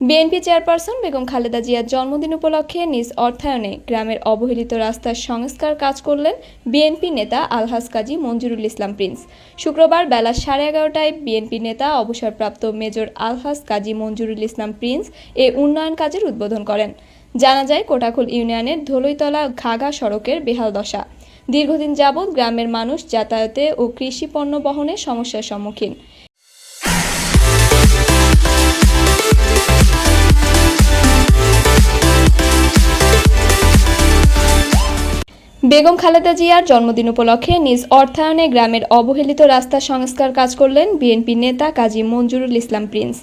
BNP chairperson Begum Khaleda জিয়ার জন্মদিন উপলক্ষে নিজ অর্থায়নে গ্রামের অবহেলিত রাস্তার সংস্কার কাজ করলেন বিএনপি নেতা আলহাজ কাজী মঞ্জুরুল ইসলাম প্রিন্স। শুক্রবার বেলা সাড়ে এগারোটায় বিএনপি নেতা অবসরপ্রাপ্ত মেজর আলহাজ কাজী মঞ্জুরুল ইসলাম প্রিন্স এ উন্নয়ন কাজের উদ্বোধন করেন। জানা যায়, কোটাখুল ইউনিয়নের ধলইতলা ঘাগা সড়কের বেহাল দশা। দীর্ঘদিন যাবৎ গ্রামের মানুষ যাতায়াতে ও কৃষি পণ্য বহনে সমস্যার সম্মুখীন। বেগম খালেদা জিয়ার জন্মদিন উপলক্ষে নিজ অর্থায়নে গ্রামের অবহেলিত রাস্তা সংস্কার কাজ করলেন বিএনপি নেতা Kazi Manjurul Islam Prince.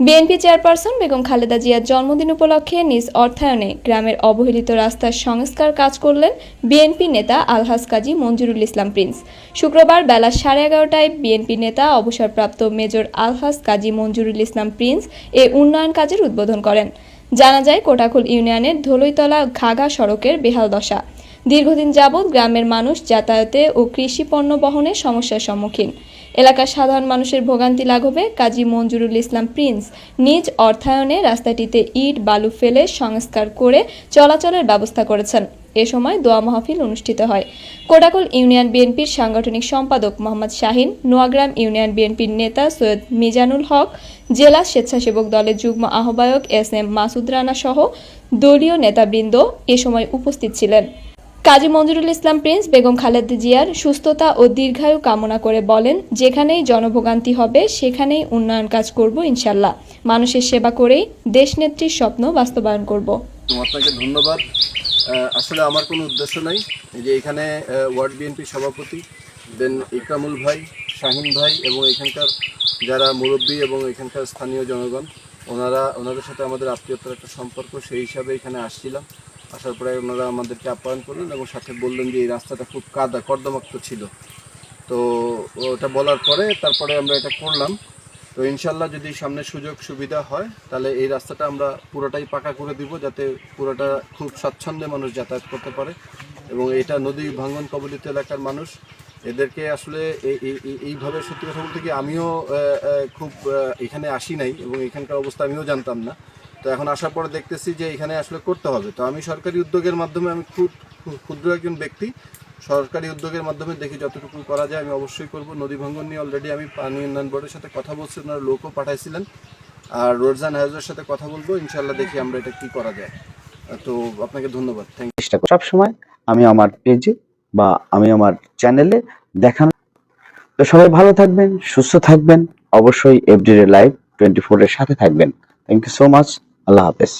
BNP chairperson Begum Khaleda জিয়ার জন্মদিন উপলক্ষে নিজ অর্থায়নে গ্রামের অবহেলিত রাস্তার সংস্কার কাজ করলেন বিএনপি নেতা আলহাজ কাজী মঞ্জুরুল ইসলাম প্রিন্স। শুক্রবার বেলা সাড়ে এগারোটায় বিএনপি নেতা অবসরপ্রাপ্ত মেজর আলহাজ কাজী মঞ্জুরুল ইসলাম প্রিন্স এ উন্নয়ন কাজের উদ্বোধন করেন। জানা যায়, কোটাখুল ইউনিয়নের ধলইতলা ঘাগা সড়কের বেহাল দশা। দীর্ঘদিন যাবৎ গ্রামের মানুষ যাতায়াতে ও কৃষি পণ্য বহনে সমস্যার সম্মুখীন। এলাকার সাধারণ মানুষের ভোগান্তি লাঘবে কাজী মঞ্জুরুল ইসলাম প্রিন্স নিজ অর্থায়নে রাস্তাটিতে ইট, বালু ফেলে সংস্কার করে চলাচলের ব্যবস্থা করেছেন। এ সময় দোয়া মাহফিল অনুষ্ঠিত হয়। কোটাকল ইউনিয়ন বিএনপির সাংগঠনিক সম্পাদক মোহাম্মদ শাহিন, নোয়াগ্রাম ইউনিয়ন বিএনপির নেতা সৈয়দ মিজানুল হক, জেলা স্বেচ্ছাসেবক দলের যুগ্ম আহ্বায়ক এস এম মাসুদ রানা সহ দলীয় নেতাবৃন্দ এ সময় উপস্থিত ছিলেন। কাজী মঞ্জুরুল ইসলাম প্রিন্স বেগম খালেদা জিয়ার সুস্থতা ও দীর্ঘায়ু কামনা করে বলেন, যেখানেই জনভোগান্তি হবে, সেখানেই উন্নয়ন কাজ করব ইনশাল্লাহ। মানুষের সেবা করেই দেশনেত্রীর স্বপ্ন বাস্তবায়ন করব। আপনাকে ধন্যবাদ। আসলে আমার কোনো উদ্দেশ্য নাই। যে এখানে ওয়ার্ড বিএনপি সভাপতি, দেন ইকরামুল ভাই, শাহিন ভাই এবং এখানকার যারা মুরব্বী এবং এখানকার স্থানীয় জনগণ, ওনারা, ওনাদের সাথে আমাদের আত্মীয়তার একটা সম্পর্ক, সেই হিসাবে এখানে আসছিলাম। আসার পরে ওনারা আমাদেরকে আপ্যায়ন করলেন এবং সাথে বললেন যে এই রাস্তাটা খুব কাদা, কর্দমাক্ত ছিল। তো ওটা বলার পরে তারপরে আমরা এটা করলাম। তো ইনশাল্লাহ যদি সামনে সুযোগ সুবিধা হয়, তাহলে এই রাস্তাটা আমরা পুরোটাই পাকা করে দিব যাতে পুরোটা খুব স্বাচ্ছন্দ্যে মানুষ যাতায়াত করতে পারে। এবং এটা নদী ভাঙ্গন কবলিত এলাকার মানুষ এদেরকে আসলে এই- এই- এই- এইভাবে সত্যি কথা বলতে কি আমিও খুব এখানে আসি নাই এবং এখানকার অবস্থা আমিও জানতাম না। তো এখন আসার পরে দেখতেছি যে এখানে আসলে করতে হবে। তো আমি সরকারি উদ্যোগের মাধ্যমে আমি খুব ক্ষুদ্র একজন ব্যক্তি, সরকারি উদ্যোগের মাধ্যমে দেখি যতটুকু করা যায় আমি অবশ্যই করব। নদী ভাঙ্গন নিয়ে অলরেডি আমি পানি উন্নয়ন বোর্ডের সাথে কথা বলছি, ওনারা লোকও পাঠাইছিলেন। আর রোডস অ্যান্ড সাথে কথা বলব ইনশাল্লাহ দেখি আমরা এটা কি করা যায়। তো আপনাকে ধন্যবাদ থ্যাংক ইউ সবসময় আমি আমার পেজে বা আমি আমার চ্যানেলে দেখানো তো সবাই ভালো থাকবেন, সুস্থ থাকবেন, অবশ্যই এফডিরে লাইভ টোয়েন্টি ফোর এর সাথে থাকবেন। থ্যাংক ইউ সো মাচ আল্লাহ হাফেজ।